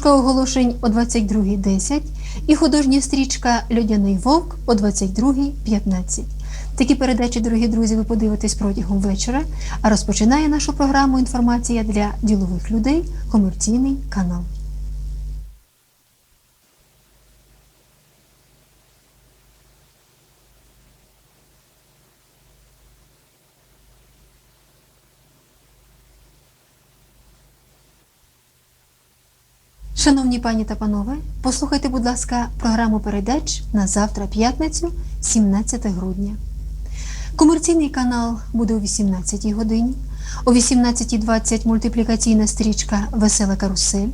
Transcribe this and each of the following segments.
дошка оголошень о 22.10 і художня стрічка Людяний вовк о 22.15. Такі передачі, дорогі друзі, ви подивитесь протягом вечора. А розпочинає нашу програму інформація для ділових людей комерційний канал. Шановні пані та панове, послухайте, будь ласка, програму передач на завтра, п'ятницю, 17 грудня. Комерційний канал буде о 18 годині, о 18.20 мультиплікаційна стрічка Весела карусель,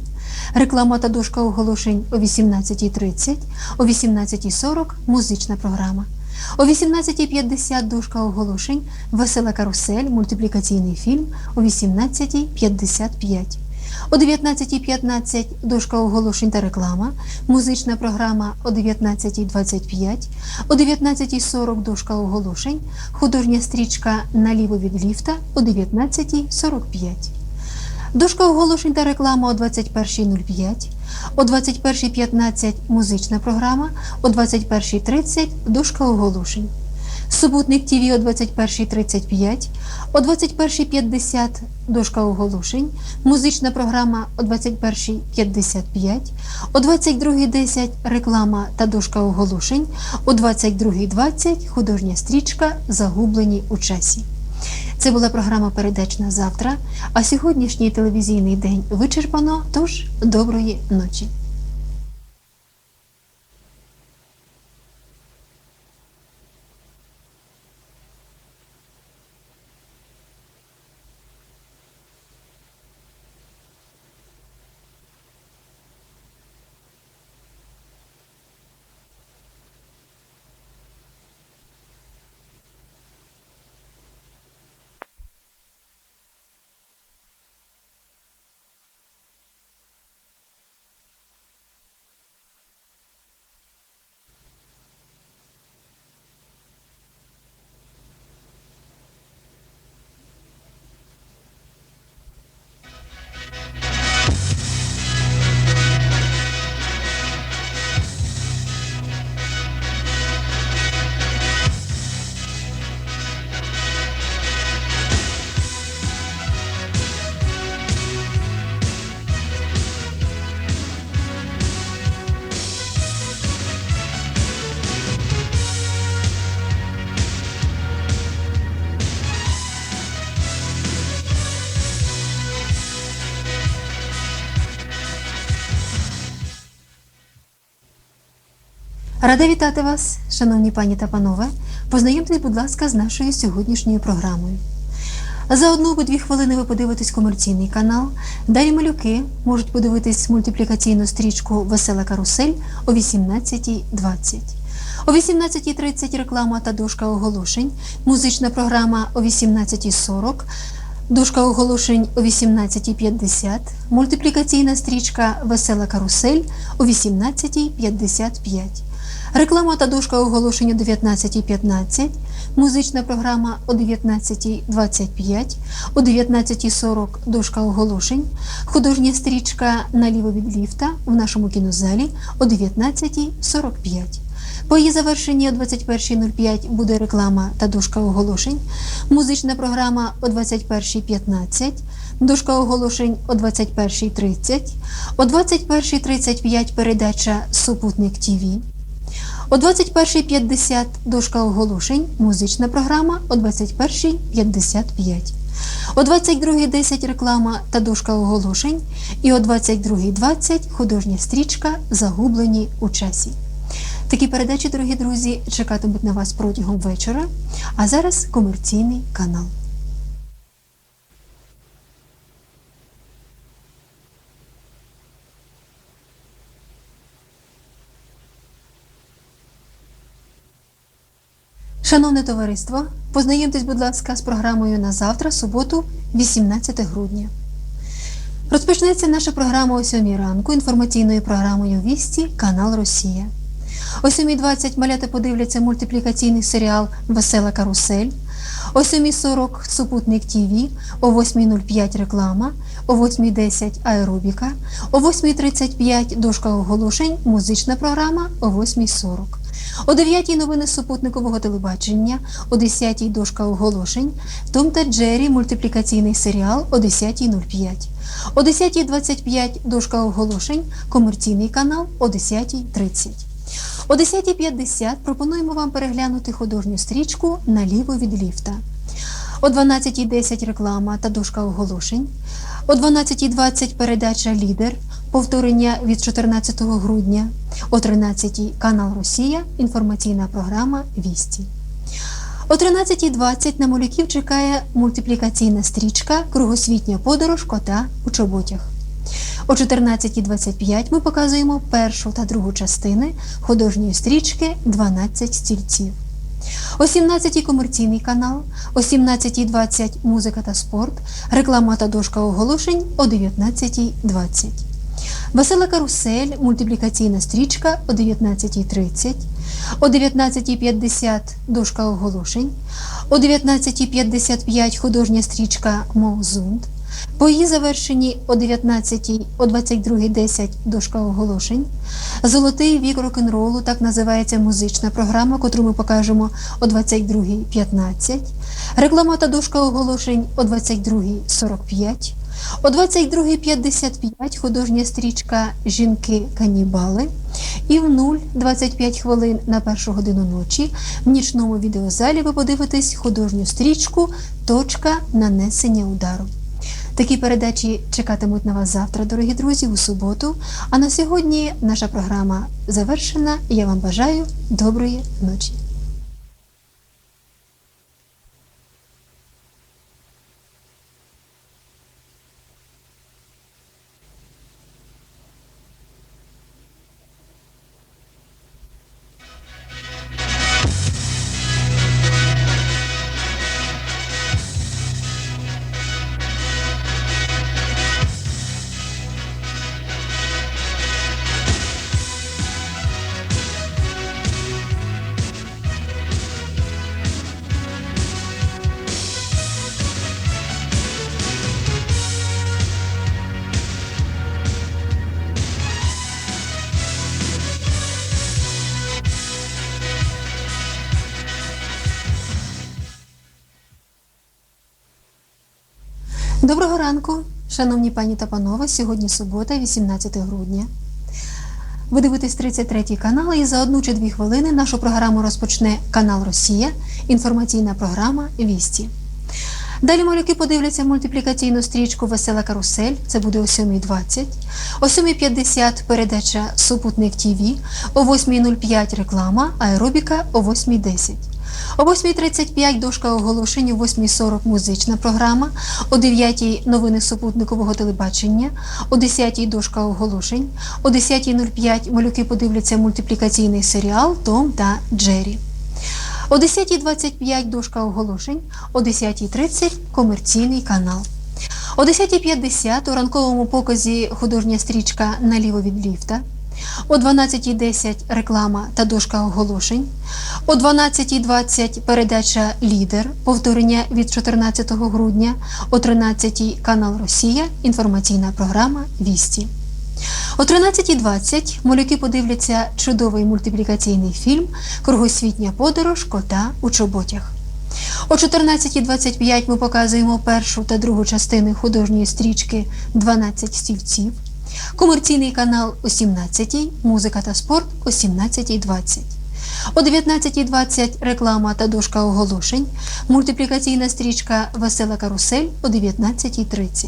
реклама та дошка оголошень о 18.30, о 18.40 музична програма. О 18.50 дошка оголошень Весела карусель, мультиплікаційний фільм о 18.55. О 19.15 дошка оголошень та реклама, музична програма о 19.25, о 19.40 дошка оголошень, художня стрічка наліво від ліфта о 19.45. Дошка оголошень та реклама о 21.05, о 21.15 музична програма, о 21.30 дошка оголошень. Супутник ТВ о 21.35, о 21.50 дошка оголошень, музична програма о 21.55, о 22.10 реклама та дошка оголошень, о 22.20 художня стрічка Загублені у часі. Це була програма передач на завтра, а сьогоднішній телевізійний день вичерпано, тож доброї ночі. Рада вітати вас, шановні пані та панове. Познайомтесь, будь ласка, з нашою сьогоднішньою програмою. За одну або дві хвилини ви подивитесь комерційний канал. Далі малюки можуть подивитись мультиплікаційну стрічку Весела карусель о 18.20. О 18.30 реклама та дошка оголошень, музична програма о 18.40, дошка оголошень о 18.50, мультиплікаційна стрічка Весела карусель о 18.55. Реклама та дошка оголошень о 19.15, музична програма о 19.25, о 19.40 дошка оголошень, художня стрічка наліво від ліфта в нашому кінозалі о 19.45. По її завершенні о 21.05 буде реклама та дошка оголошень, музична програма о 21.15, дошка оголошень о 21.30, о 21.35 передача Супутник ТВ. О 21.50 дошка оголошень, музична програма о 21.55. О 22.10 реклама та дошка оголошень і о 22.20 художня стрічка Загублені у часі. Такі передачі, дорогі друзі, чекатимуть на вас протягом вечора. А зараз комерційний канал. Шановне товариство, познайомтесь, будь ласка, з програмою на завтра, суботу, 18 грудня. Розпочнеться наша програма о 7 ранку інформаційною програмою Вісті Канал Росія. О 7.20 малята подивляться мультиплікаційний серіал Весела карусель. О 7.40 супутник ТВ, о 8.05 реклама, о 8.10 аеробіка, о 8.35 дошка оголошень, музична програма о 8.40. О 9 новини супутникового телебачення, о 10 дошка оголошень, Том та Джері мультиплікаційний серіал о 10.05. О 10.25 дошка оголошень, комерційний канал о 10.30. О 10.50 пропонуємо вам переглянути художню стрічку наліво від ліфта. О 12.10 реклама та дошка оголошень. О 12.20 передача Лідер. Повторення від 14 грудня. О 13.00 канал Росія. Інформаційна програма Вісті. О 13.20 на малюків чекає мультиплікаційна стрічка Кругосвітня подорож кота у чоботях. О 14.25 ми показуємо першу та другу частини художньої стрічки 12 стільців. О 17.00 комерційний канал, о 17.20 музика та спорт, реклама та дошка оголошень о 19.20. Весела карусель, мультиплікаційна стрічка о 19.30, о 19.50 дошка оголошень, о 19.55 художня стрічка Моузунд. По її завершенні о 19, о 22.10 дошка оголошень. Золотий вік рок-н-ролу, так називається музична програма, котру ми покажемо о 22.15. Реклама та дошка оголошень о 22.45. О 22.55 художня стрічка Жінки-канібали. І в 0.25 хвилин на першу годину ночі в нічному відеозалі ви подивитесь художню стрічку Точка нанесення удару. Такі передачі чекатимуть на вас завтра, дорогі друзі, у суботу. А на сьогодні наша програма завершена. Я вам бажаю доброї ночі. Доброго ранку, шановні пані та панове. Сьогодні субота, 18 грудня. Ви дивитесь 33 канал і за одну чи дві хвилини нашу програму розпочне канал Росія, інформаційна програма Вісті. Далі малюки подивляться мультиплікаційну стрічку Весела карусель. Це буде о 7.20. О 7.50 передача Супутник ТВ, о 8.05 реклама, аеробіка о 8.10. О 8.35 дошка оголошень, о 8.40 музична програма, о 9.00 новини супутникового телебачення, о 10.00 дошка оголошень, о 10.05 малюки подивляться мультиплікаційний серіал Том та Джері. О 10.25 дошка оголошень, о 10.30 комерційний канал. О 10.50 у ранковому показі художня стрічка Наліво від ліфта. О 12.10 реклама та дошка оголошень. О 12.20 передача Лідер, повторення від 14 грудня. О 13.00 канал Росія, інформаційна програма Вісті. О 13.20 малюки подивляться чудовий мультиплікаційний фільм Кругосвітня подорож кота у чоботях. О 14.25 ми показуємо першу та другу частини художньої стрічки 12 стільців. Комерційний канал о 17.00, музика та спорт о 17.20. О 19.20 реклама та дошка оголошень, мультиплікаційна стрічка Весела карусель о 19.30.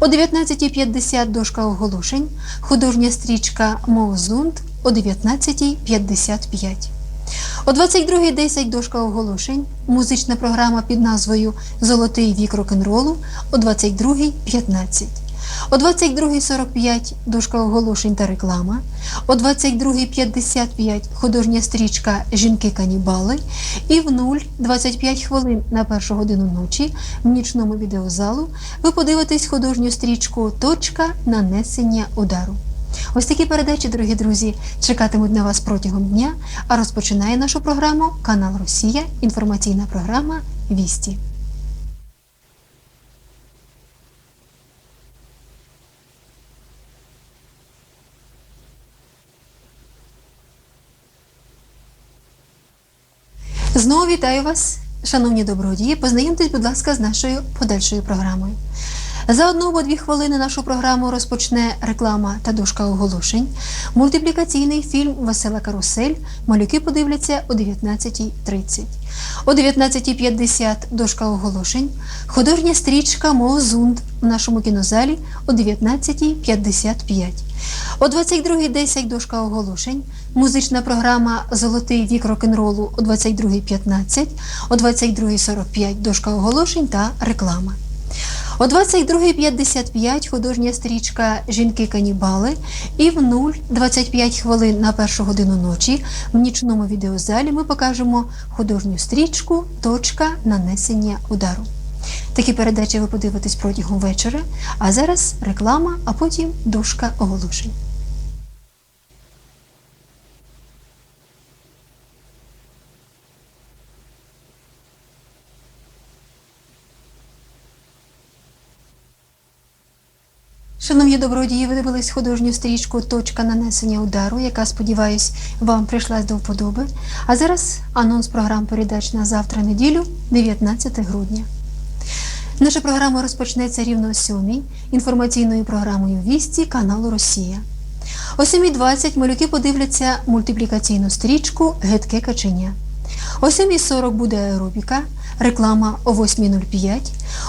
О 19.50 дошка оголошень, художня стрічка Моузунд о 19.55. О 22.10 дошка оголошень, музична програма під назвою Золотий вік рок-н-ролу о 22.15. О 22.45 дошка оголошень та реклама. О 22.55 художня стрічка Жінки-канібали. І в 0.25 хвилин на першу годину ночі в нічному відеозалу ви подивитесь художню стрічку Точка нанесення удару. Ось такі передачі, дорогі друзі, чекатимуть на вас протягом дня, а розпочинає нашу програму канал Росія, інформаційна програма Вісті. Знову вітаю вас, шановні добродії. Познайомтесь, будь ласка, з нашою подальшою програмою. За одну або дві хвилини нашу програму розпочне реклама та дошка оголошень. Мультиплікаційний фільм Весела карусель. Малюки подивляться о 19.30. О 19.50 дошка оголошень. Художня стрічка Моозунд в нашому кінозалі о 19.55. О 22.10 дошка оголошень. Музична програма Золотий вік рок-н-ролу о 22.15, о 22.45 дошка оголошень та реклама. О 22.55 художня стрічка Жінки-канібали і в 0.25 хвилин на першу годину ночі в нічному відеозалі ми покажемо художню стрічку Точка нанесення удару. Такі передачі ви подивитесь протягом вечора, а зараз реклама, а потім дошка оголошень. Шановні добродії, ви дивились художню стрічку Точка нанесення удару, яка, сподіваюсь, вам прийшлась до вподоби. А зараз анонс програм передач на завтра неділю, 19 грудня. Наша програма розпочнеться рівно о 7 інформаційною програмою Вісті каналу Росія. О 7.20 малюки подивляться мультиплікаційну стрічку Гетке каченя. О 7.40 буде аеробіка, реклама о 8.05,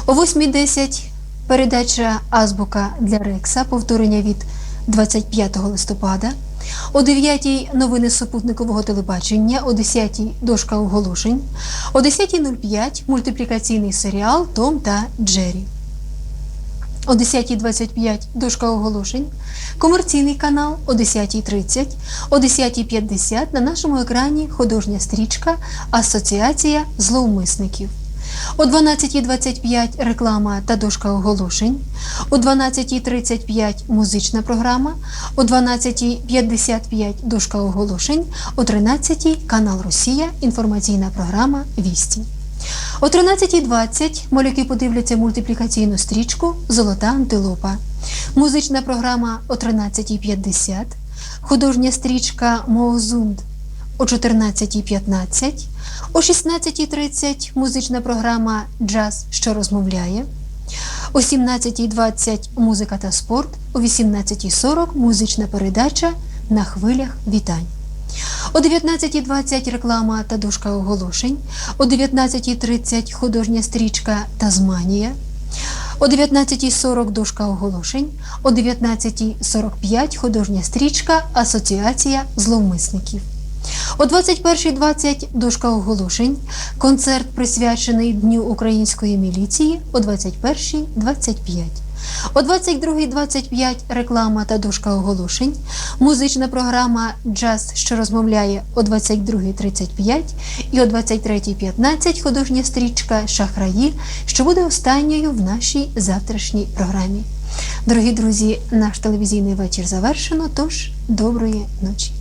о 8.10 передача Азбука для Рекса, повторення від 25 листопада. О 9 новини супутникового телебачення, о 10 дошка оголошень, о 10.05 мультиплікаційний серіал Том та Джері. О 10.25 дошка оголошень, комерційний канал о 10.30, о 10.50 на нашому екрані художня стрічка Асоціація зловмисників. О 12.25 реклама та дошка оголошень, о 12.35 музична програма, о 12.55 дошка оголошень, о 13.00 канал Росія, інформаційна програма Вісті. О 13.20 малюки подивляться мультиплікаційну стрічку Золота антилопа. Музична програма о 13.50, художня стрічка Моозунд о 14.15, о 16.30 музична програма Джаз, що розмовляє, о 17.20 музика та спорт, о 18.40 музична передача на хвилях вітань. О 19.20 реклама та дошка оголошень, о 19.30 художня стрічка Тазманія, о 19.40 дошка оголошень, о 19.45 художня стрічка Асоціація зловмисників. О 21.20 дошка оголошень, концерт присвячений Дню української міліції о 21.25. О 22.25 реклама та дошка оголошень, музична програма Джаз, що розмовляє о 22.35 і о 23.15 художня стрічка Шахраї, що буде останньою в нашій завтрашній програмі. Дорогі друзі, наш телевізійний вечір завершено, тож доброї ночі.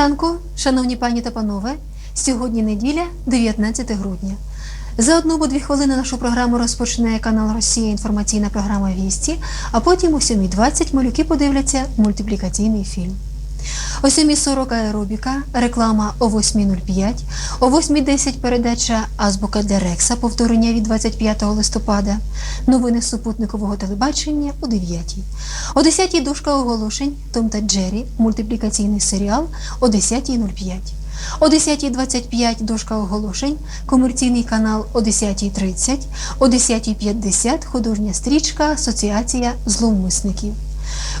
Ранку, шановні пані та панове. Сьогодні неділя, 19 грудня. За одну або дві хвилини нашу програму розпочне канал Росія інформаційна програма Вісті, а потім о 7.20 малюки подивляться мультиплікаційний фільм. О 7.40 аеробіка, реклама о 8.05, о 8.10 передача Азбука для Рекса, повторення від 25 листопада, новини супутникового телебачення о 9. О 10 дошка оголошень Том та Джері, мультиплікаційний серіал о 10.05. О 10.25 дошка оголошень, комерційний канал о 10.30, о 10.50 художня стрічка Асоціація зловмисників.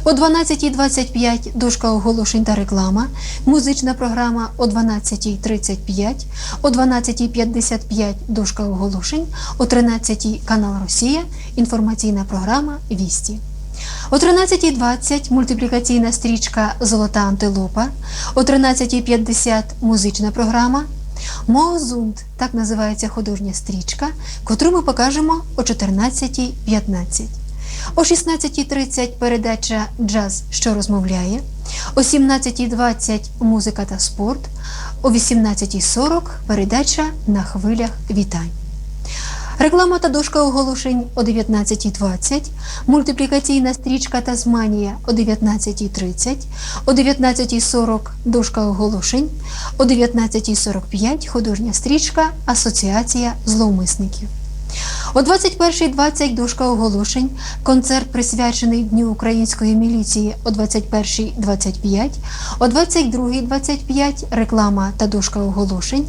О 12.25 дошка оголошень та реклама, музична програма о 12.35, о 12.55 дошка оголошень, о 13.00 канал Росія, інформаційна програма Вісті. О 13.20 мультиплікаційна стрічка Золота антилопа, о 13.50 музична програма. Моозунд так називається художня стрічка, котру ми покажемо о 14.15. О 16.30 передача Джаз, що розмовляє, о 17.20 музика та спорт, о 18.40 передача на хвилях вітань. Реклама та дошка оголошень о 19.20, мультиплікаційна стрічка Тазманія о 19.30, о 19.40 дошка оголошень, о 19.45 художня стрічка Асоціація зловмисників. О 21.20 дошка оголошень, концерт присвячений Дню української міліції. О 21.25, о 22.25 реклама та дошка оголошень,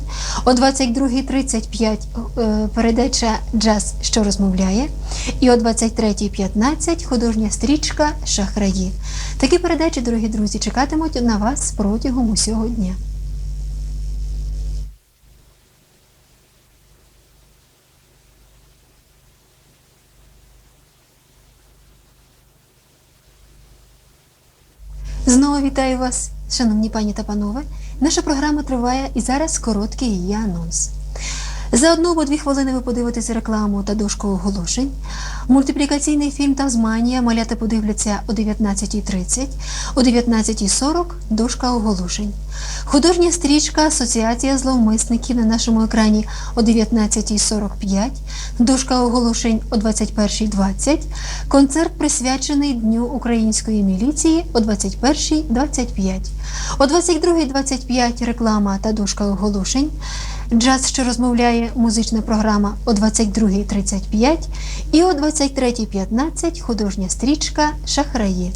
о 22.35 е, передача Джаз, що розмовляє, і о 23.15 художня стрічка Шахраї. Такі передачі, дорогі друзі, чекатимуть на вас протягом усього дня. Знову вітаю вас, шановні пані та панове. Наша програма триває і зараз короткий її анонс. За одну або дві хвилини ви подивитесь рекламу та дошку оголошень. Мультиплікаційний фільм Тазманія малята подивляться о 19.30, о 19.40 дошка оголошень. Художня стрічка Асоціація зловмисників на нашому екрані о 19.45, дошка оголошень о 21.20, концерт присвячений Дню української міліції о 21.25, о 22.25 реклама та дошка оголошень. Джаз, що розмовляє музична програма о 22.35 і о 23.15 художня стрічка Шахраї.